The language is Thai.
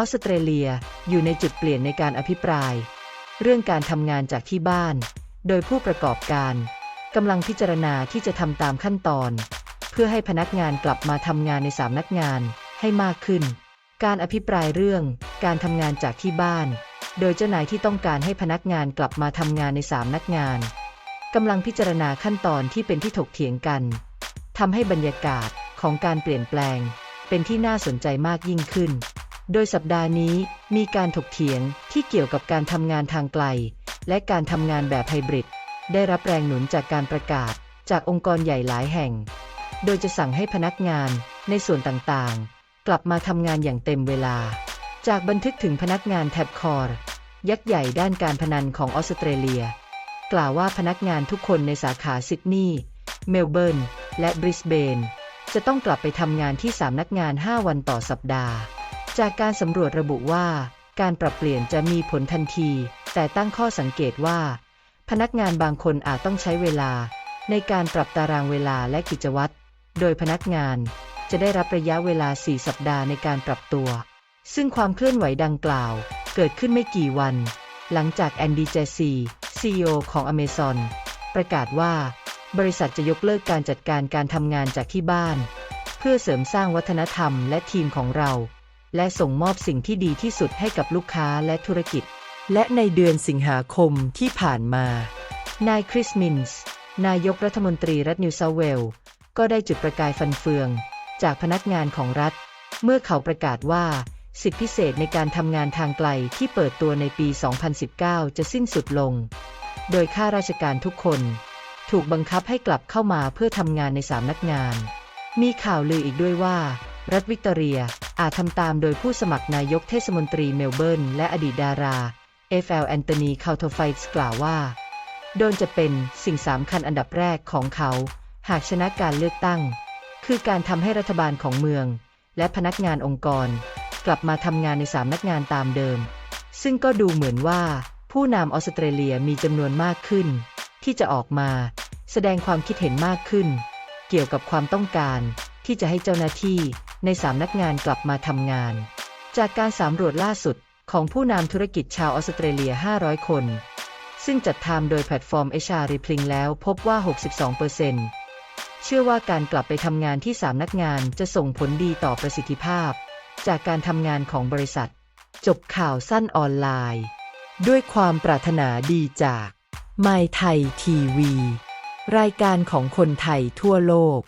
อสเตรเลียอยู่ในจุดเปลี่ยนในการอภิปราย เรื่องการทำงานจากที่บ้าน โดยผู้ประกอบการกำลังพิจารณาที่จะทำตามขั้นตอน เพื่อให้พนักงานกลับมาทำงานในสามนักงานให้มากขึ้น การอภิปรายเรื่องการทำงานจากที่บ้าน โดยเจ้านายที่ต้องการให้พนักงานกลับมาทำงานในสามนักงานกำลังพิจารณาขั้นตอนที่เป็นที่ถกเถียงกันทำให้บรรยากาศของการเปลี่ยนแปลง เป็นที่น่าสนใจมากยิ่งขึ้น โดยสัปดาห์นี้มีการถกเถียงที่เกี่ยวกับการทำงานทางไกล และการทำงานแบบไฮบริด ได้รับแรงหนุนจากการประกาศจากองค์กรใหญ่หลายแห่ง โดยจะสั่งให้พนักงานในส่วนต่างๆ กลับมาทำงานอย่างเต็มเวลา จากบันทึกถึงพนักงานแท็บคอร์ยักษ์ใหญ่ด้านการพนันของออสเตรเลีย กล่าวว่าพนักงานทุกคนในสาขาซิดนีย์เมลเบิร์นและบริสเบนจะต้องกลับไปทำงานที่สามนักงาน 5 วันต่อสัปดาห์ จากการสำรวจระบุว่า การปรับเปลี่ยนจะมีผลทันที แต่ตั้งข้อสังเกตว่า พนักงานบางคนอาจต้องใช้เวลา ในการปรับตารางเวลาและกิจวัตร โดยพนักงานจะได้รับระยะเวลา 4 สัปดาห์ในการปรับตัว ซึ่งความเคลื่อนไหวดังกล่าว เกิดขึ้นไม่กี่วัน หลังจากแอนดี้เจซีซีอของ Amazon ประกาศว่า บริษัทจะยกเลิกการจัดการการทำงานจากที่บ้าน เพื่อเสริมสร้างวัฒนธรรมและทีมของเรา และส่งมอบสิ่งที่ดีที่สุดให้กับลูกค้าและธุรกิจ และในเดือนสิงหาคมที่ผ่านมา นายคริสมินส์นายกรัฐมนตรีรัฐนิวเซาท์เวลส์ก็ได้จุดประกายฟันเฟือง จากพนักงานของรัฐ เมื่อเขาประกาศว่า สิทธิพิเศษในการทำงานทางไกลที่เปิดตัวในปี 2019 จะสิ้นสุดลง โดยข้าราชการทุกคน ถูกบังคับให้กลับเข้ามาเพื่อทำงานในสามนักงาน มีข่าวลืออีกด้วยว่า รัฐวิกตอเรีย อาจทำตามโดยผู้สมัครนายกเทศมนตรีเมลเบิร์นและอดีตดารา F.L. แอนโทนีคา u โทไฟส์กล่าวว่า โดนจะเป็นสิ่งสำคัญอันดับแรกของเขา หากชนะการเลือกตั้ง คือการทำให้รัฐบาลของเมือง และพนักงานองค์กร กลับมาทำงานในสามนักงานตามเดิม ซึ่งก็ดูเหมือนว่า ผู้นำออสเตรเลียมีจำนวนมากขึ้น ที่จะออกมา แสดงความคิดเห็นมากขึ้น เกี่ยวกับความต้องการ ที่จะให้เจ้าหน้าที่ในสามนักงานกลับมาทำงาน จากการสำรวจล่าสุดของผู้นำธุรกิจชาวออสเตรเลีย 500 คน ซึ่งจัดทำโดยแพลตฟอร์ม HR Repling แล้วพบว่า 62%เชื่อว่าการกลับไปทำงานที่สามนักงานจะส่งผลดีต่อประสิทธิภาพ จากการทำงานของบริษัท จบข่าวสั้นออนไลน์ ด้วยความปรารถนาดีจาก My Thai TV รายการของคนไทยทั่วโลก